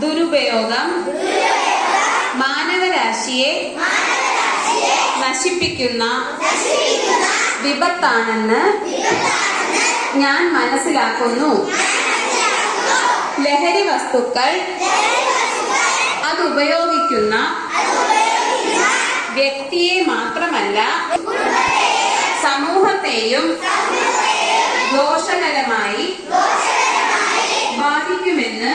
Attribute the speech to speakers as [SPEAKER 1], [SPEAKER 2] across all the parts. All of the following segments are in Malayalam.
[SPEAKER 1] ദുരുപയോഗം മാനവരാശിയെ നശിപ്പിക്കുന്ന വിപത്താണെന്ന് ഞാൻ മനസ്സിലാക്കുന്നു. ലഹരി വസ്തുക്കൾ അത് ഉപയോഗിക്കുന്ന വ്യക്തിയെ മാത്രമല്ല സമൂഹത്തെയും ദോഷകരമായി ബാധിക്കുമെന്ന്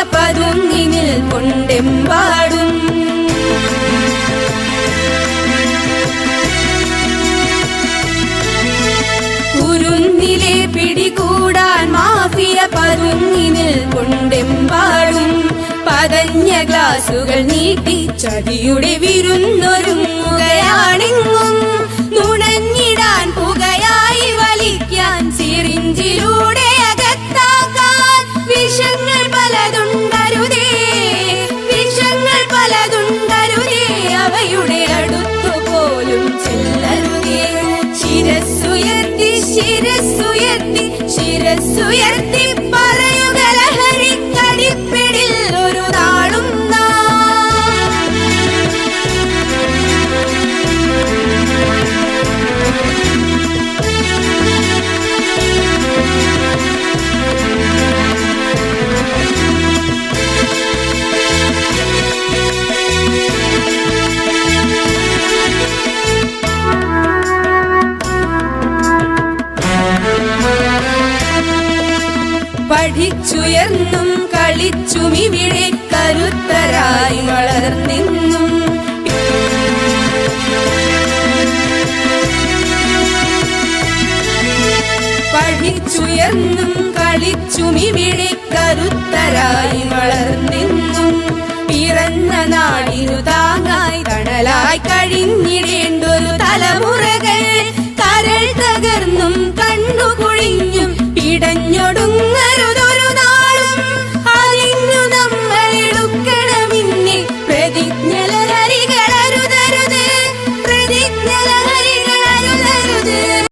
[SPEAKER 2] മാഫിയ പതുങ്ങിനിൽ കൊണ്ടെമ്പാടും. കുരുന്നിലെ പിടികൂടാൻ മാഫിയ പതുങ്ങിനിൽ കൊണ്ടെമ്പാടും. പതഞ്ഞ ഗ്ലാസുകൾ നീട്ടി ചതിയുടെ വിരുന്നൊരുങ്ങുകയാണെങ്ങും. ശിരസ്സുയർത്തി ശിരസ്സുയർത്തി പഠിച്ചുയർന്നും കളിച്ചുമിവിടെ കരുത്തരായി വളർന്നിന്നും. പഠിച്ചുയർന്നും കളിച്ചുമിവിടെ കരുത്തരായി വളർന്നിന്നും. പിറന്ന നാടിനു താങ്ങായി തണലായി കഴിഞ്ഞിടേണ്ടൊരു